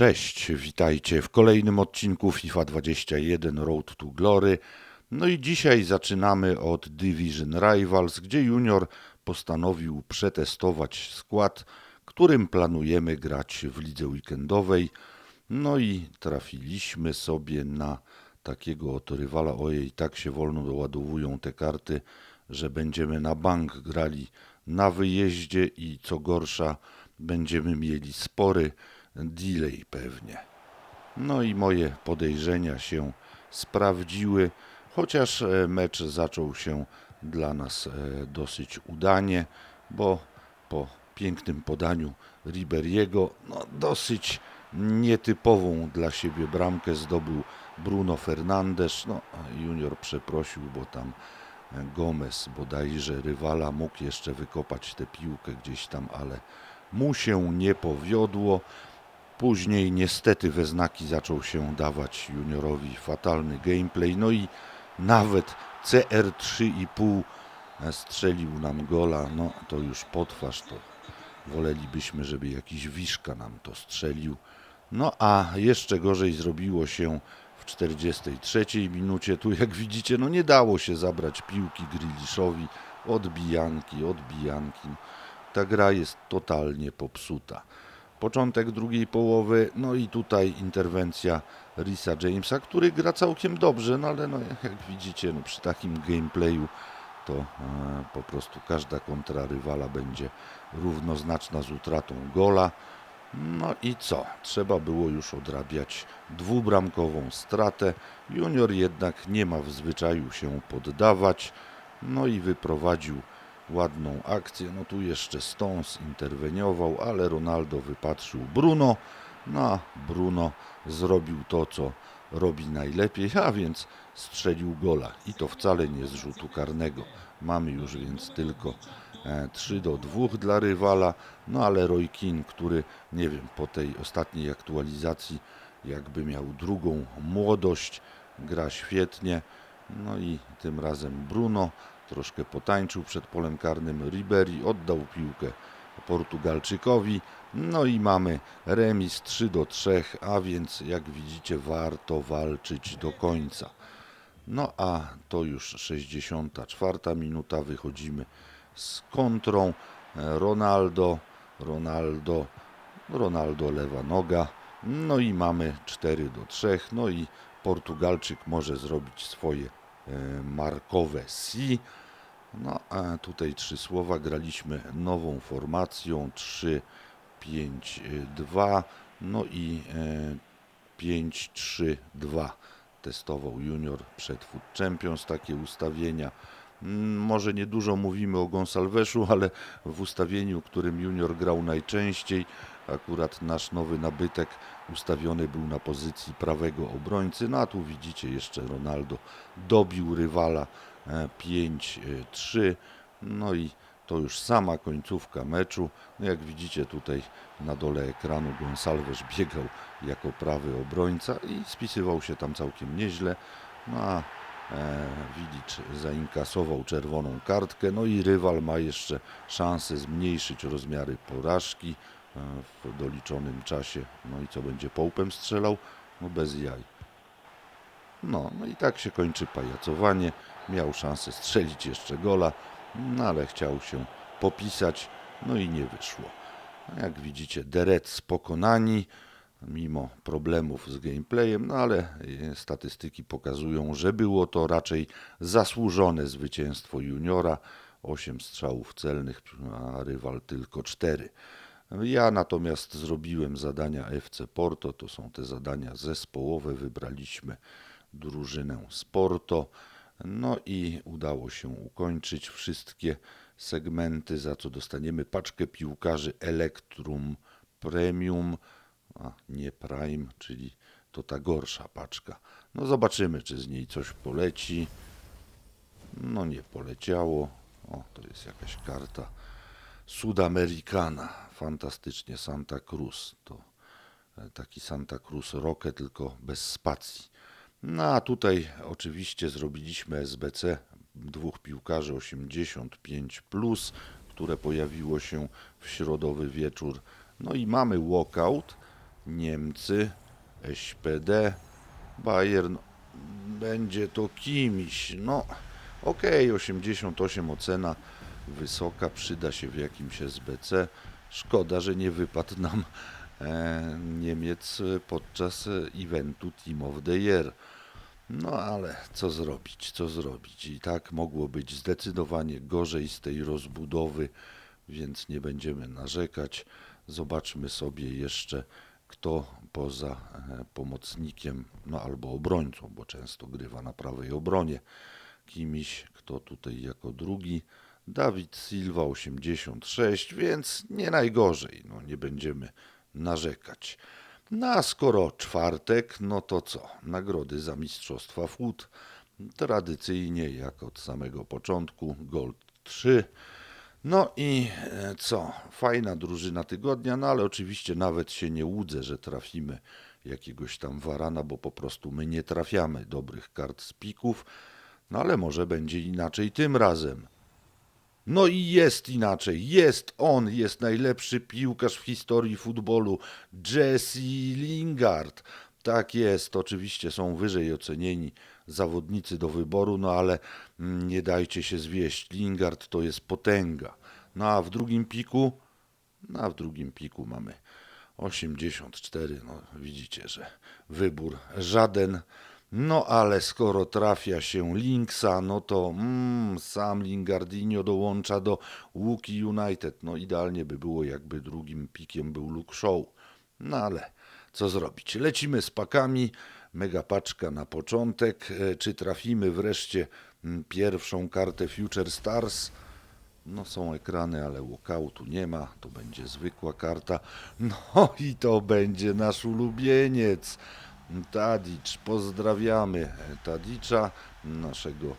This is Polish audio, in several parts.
Cześć, witajcie w kolejnym odcinku FIFA 21 Road to Glory. No i dzisiaj zaczynamy od Division Rivals, gdzie Junior postanowił przetestować skład, którym planujemy grać w lidze weekendowej. No i trafiliśmy sobie na takiego oto rywala. Ojej, tak się wolno doładowują te karty, że będziemy na bank grali na wyjeździe i co gorsza, będziemy mieli spory delay pewnie. No i moje podejrzenia się sprawdziły, chociaż e, mecz zaczął się dla nas e, dosyć udanie, bo po pięknym podaniu Riberiego, no dosyć nietypową dla siebie bramkę zdobył Bruno Fernandes. No, junior przeprosił, bo tam e, Gomez bodajże rywala mógł jeszcze wykopać tę piłkę gdzieś tam, ale mu się nie powiodło. Później niestety we znaki zaczął się dawać juniorowi fatalny gameplay, no i nawet CR3,5 strzelił nam gola, no to już potwarz, to wolelibyśmy, żeby jakiś Wiszka nam to strzelił. No a jeszcze gorzej zrobiło się w 43 minucie. Tu jak widzicie, no nie dało się zabrać piłki Griliszowi. Odbijanki, odbijanki. Ta gra jest totalnie popsuta początek drugiej połowy, no i tutaj interwencja Risa Jamesa, który gra całkiem dobrze, no ale no, jak widzicie, no, przy takim gameplayu to e, po prostu każda kontra rywala będzie równoznaczna z utratą gola. No i co? Trzeba było już odrabiać dwubramkową stratę. Junior jednak nie ma w zwyczaju się poddawać. No i wyprowadził ładną akcję. No tu jeszcze Stones interweniował, ale Ronaldo wypatrzył Bruno. No Bruno zrobił to, co robi najlepiej, a więc strzelił gola. I to wcale nie z rzutu karnego. Mamy już więc tylko 3 e, do 2 dla rywala. No ale Roy Keane, który nie wiem, po tej ostatniej aktualizacji jakby miał drugą młodość, gra świetnie. No i tym razem Bruno troszkę potańczył przed polem karnym Ribery, oddał piłkę Portugalczykowi. No i mamy remis 3 do 3, a więc jak widzicie warto walczyć do końca. No a to już 64 minuta, wychodzimy z kontrą. Ronaldo, Ronaldo, Ronaldo lewa noga. No i mamy 4 do 3. No i Portugalczyk może zrobić swoje markowe si. No a tutaj trzy słowa. Graliśmy nową formacją 3, 5, 2. No i 5, 3, 2. Testował junior przed Food Champions takie ustawienia. Mm, może niedużo mówimy o Gonsalveszu, ale w ustawieniu, którym junior grał najczęściej, akurat nasz nowy nabytek ustawiony był na pozycji prawego obrońcy. No a tu widzicie jeszcze Ronaldo dobił rywala 5-3. E, no i to już sama końcówka meczu. No jak widzicie tutaj na dole ekranu Gonsalves biegał jako prawy obrońca i spisywał się tam całkiem nieźle. No a e, Wilicz zainkasował czerwoną kartkę, no i rywal ma jeszcze szansę zmniejszyć rozmiary porażki e, w doliczonym czasie. No i co będzie połpem strzelał? No bez jaj. No, no i tak się kończy pajacowanie. Miał szansę strzelić jeszcze gola, no ale chciał się popisać, no i nie wyszło. Jak widzicie, Derec pokonani, mimo problemów z gameplayem, no ale e, statystyki pokazują, że było to raczej zasłużone zwycięstwo juniora. 8 strzałów celnych, a rywal tylko 4. Ja natomiast zrobiłem zadania FC Porto, to są te zadania zespołowe, wybraliśmy drużynę z Porto. No i udało się ukończyć wszystkie segmenty, za co dostaniemy paczkę piłkarzy Electrum Premium, a nie Prime, czyli to ta gorsza paczka. No zobaczymy, czy z niej coś poleci. No nie poleciało. O, to jest jakaś karta Sudamericana. Fantastycznie Santa Cruz. To e, taki Santa Cruz Rocket, tylko bez spacji. No a tutaj oczywiście zrobiliśmy SBC dwóch piłkarzy 85, plus, które pojawiło się w środowy wieczór. No i mamy walkout. Niemcy, SPD, Bayern, będzie to kimś, no okej, 88 ocena, wysoka, przyda się w jakimś SBC. Szkoda, że nie wypadł nam e, Niemiec podczas eventu Team of the Year. No ale co zrobić, co zrobić? I tak mogło być zdecydowanie gorzej z tej rozbudowy, więc nie będziemy narzekać. Zobaczmy sobie jeszcze, kto poza e, pomocnikiem, no albo obrońcą, bo często grywa na prawej obronie, kimś, kto tutaj jako drugi. Dawid Silva 86, więc nie najgorzej, no nie będziemy narzekać. No a skoro czwartek, no to co? Nagrody za Mistrzostwa Food. Tradycyjnie, jak od samego początku, Gold 3. No i e, co? Fajna drużyna tygodnia, no ale oczywiście nawet się nie łudzę, że trafimy jakiegoś tam warana, bo po prostu my nie trafiamy dobrych kart z pików. No ale może będzie inaczej tym razem. No i jest inaczej. Jest on, jest najlepszy piłkarz w historii futbolu. Jesse Lingard. Tak jest, oczywiście są wyżej ocenieni zawodnicy do wyboru, no ale mm, nie dajcie się zwieść. Lingard to jest potęga. No a w drugim piku, no a w drugim piku mamy 84. No widzicie, że wybór żaden. No ale skoro trafia się Linksa, no to mm, sam Lingardinho dołącza do Łuki United. No idealnie by było, jakby drugim pikiem był Luke Show. No ale co zrobić? Lecimy z pakami. Mega paczka na początek. E, Czy trafimy wreszcie pierwszą kartę Future Stars? No są ekrany, ale walkoutu nie ma. To będzie zwykła karta. No i to będzie nasz ulubieniec. Tadic, pozdrawiamy Tadicza, naszego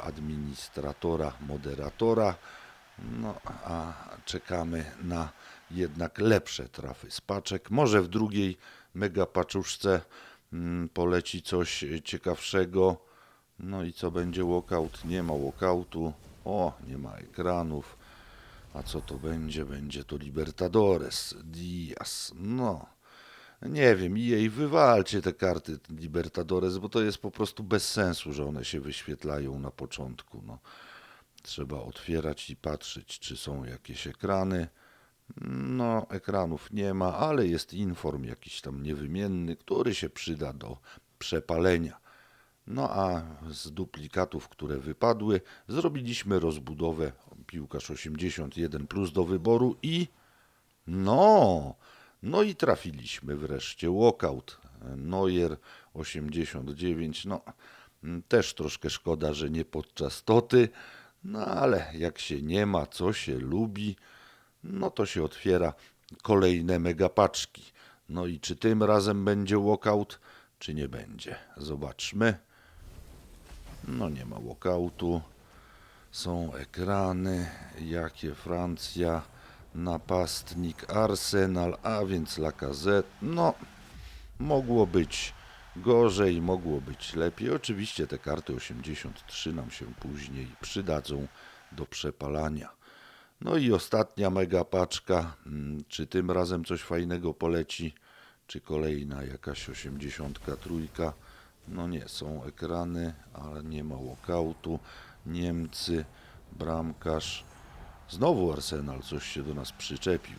administratora, moderatora. No a czekamy na jednak lepsze trafy z paczek. Może w drugiej mega paczuszce mm, poleci coś ciekawszego. No i co będzie walkout? Nie ma walkoutu. O, nie ma ekranów. A co to będzie? Będzie to Libertadores, Diaz. No, nie wiem, i jej wywalcie te karty Libertadores, bo to jest po prostu bez sensu, że one się wyświetlają na początku. No, trzeba otwierać i patrzeć, czy są jakieś ekrany. No, ekranów nie ma, ale jest inform jakiś tam niewymienny, który się przyda do przepalenia. No a z duplikatów, które wypadły, zrobiliśmy rozbudowę piłkarz 81 plus do wyboru i no, no i trafiliśmy wreszcie. Walkout Neuer 89. No, też troszkę szkoda, że nie podczas toty, no ale jak się nie ma, co się lubi, no to się otwiera kolejne megapaczki. No i czy tym razem będzie walkout, czy nie będzie? Zobaczmy. No nie ma walkoutu. Są ekrany, jakie Francja, napastnik Arsenal, a więc Lacazette. No, mogło być gorzej, mogło być lepiej. Oczywiście te karty 83 nam się później przydadzą do przepalania. No i ostatnia mega paczka. Mm, Czy tym razem coś fajnego poleci? Czy kolejna jakaś 83? No nie, są ekrany, ale nie ma walkoutu. Niemcy, bramkarz. Znowu Arsenal coś się do nas przyczepił.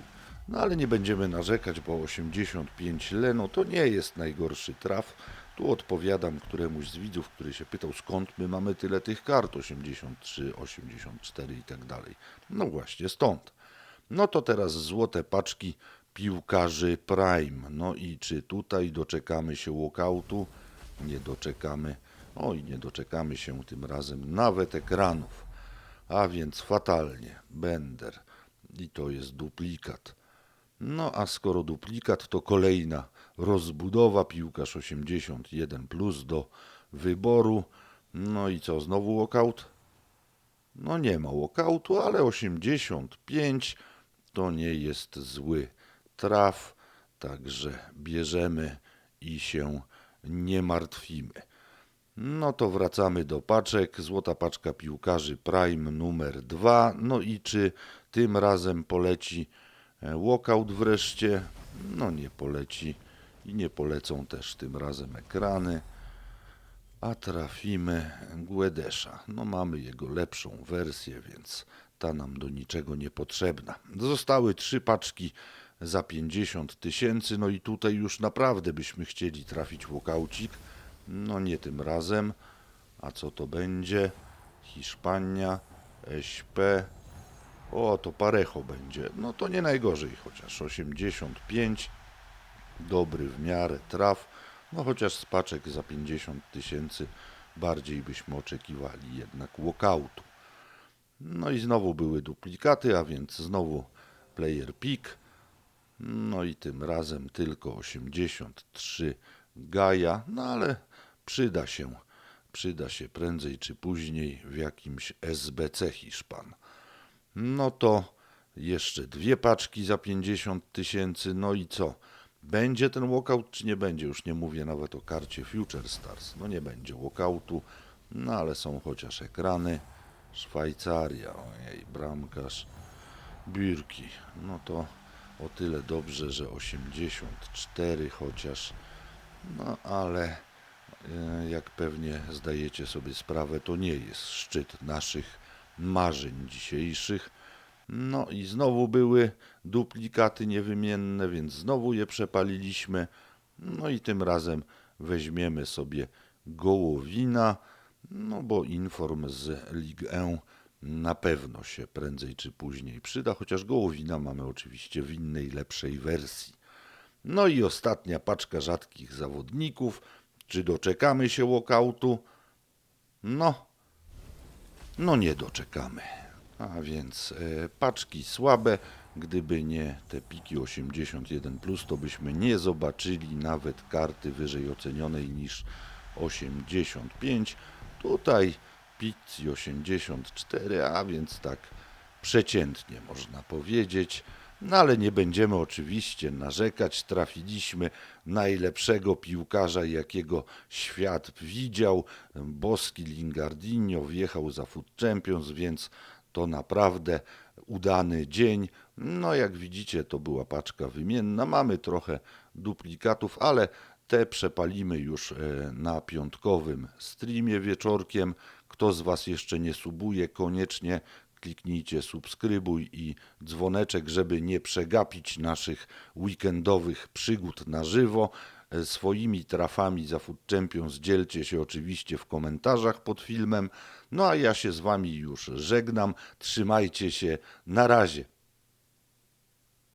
No ale nie będziemy narzekać, bo 85 Leno to nie jest najgorszy traf. Tu odpowiadam któremuś z widzów, który się pytał, skąd my mamy tyle tych kart 83, 84 i tak dalej. No właśnie stąd. No to teraz złote paczki piłkarzy Prime. No i czy tutaj doczekamy się walkoutu? Nie doczekamy. Oj, nie doczekamy się tym razem nawet ekranów. A więc fatalnie. Bender. I to jest duplikat. No a skoro duplikat, to kolejna rozbudowa, piłkarz 81 plus do wyboru. No i co, znowu walkout? No nie ma walkoutu, ale 85 to nie jest zły traf, także bierzemy i się nie martwimy. No to wracamy do paczek. Złota paczka piłkarzy Prime numer 2. No i czy tym razem poleci e, walkout wreszcie? No nie poleci. I nie polecą też tym razem ekrany. A trafimy Guedesza. No mamy jego lepszą wersję, więc ta nam do niczego nie potrzebna. Zostały trzy paczki za 50 tysięcy, no i tutaj już naprawdę byśmy chcieli trafić łokaucik. No nie tym razem. A co to będzie? Hiszpania, SP. O, to Parejo będzie. No to nie najgorzej, chociaż 85. Dobry w miarę traf. No chociaż z paczek za 50 tysięcy bardziej byśmy oczekiwali jednak walkoutu. No i znowu były duplikaty, a więc znowu player pick. No i tym razem tylko 83 Gaja, no ale przyda się, przyda się prędzej czy później w jakimś SBC Hiszpan. No to jeszcze dwie paczki za 50 tysięcy, no i co? Będzie ten walkout czy nie będzie? Już nie mówię nawet o karcie Future Stars. No nie będzie walkoutu, no ale są chociaż ekrany. Szwajcaria, ojej, bramkarz, Birki. No to o tyle dobrze, że 84 chociaż. No ale e, jak pewnie zdajecie sobie sprawę, to nie jest szczyt naszych marzeń dzisiejszych. No i znowu były duplikaty niewymienne, więc znowu je przepaliliśmy. No i tym razem weźmiemy sobie Gołowina, no bo inform z Ligue 1 na pewno się prędzej czy później przyda, chociaż Gołowina mamy oczywiście w innej, lepszej wersji. No i ostatnia paczka rzadkich zawodników. Czy doczekamy się walkoutu? No, no nie doczekamy. A więc e, paczki słabe. Gdyby nie te piki 81, to byśmy nie zobaczyli nawet karty wyżej ocenionej niż 85. Tutaj Pizzi 84, a więc tak przeciętnie można powiedzieć. No ale nie będziemy oczywiście narzekać. Trafiliśmy najlepszego piłkarza, jakiego świat widział. Boski Lingardinho wjechał za Food Champions, więc to naprawdę udany dzień. No jak widzicie, to była paczka wymienna. Mamy trochę duplikatów, ale te przepalimy już e, na piątkowym streamie wieczorkiem. Kto z Was jeszcze nie subuje, koniecznie kliknijcie subskrybuj i dzwoneczek, żeby nie przegapić naszych weekendowych przygód na żywo. Swoimi trafami za Food Champions dzielcie się oczywiście w komentarzach pod filmem. No a ja się z Wami już żegnam. Trzymajcie się. Na razie.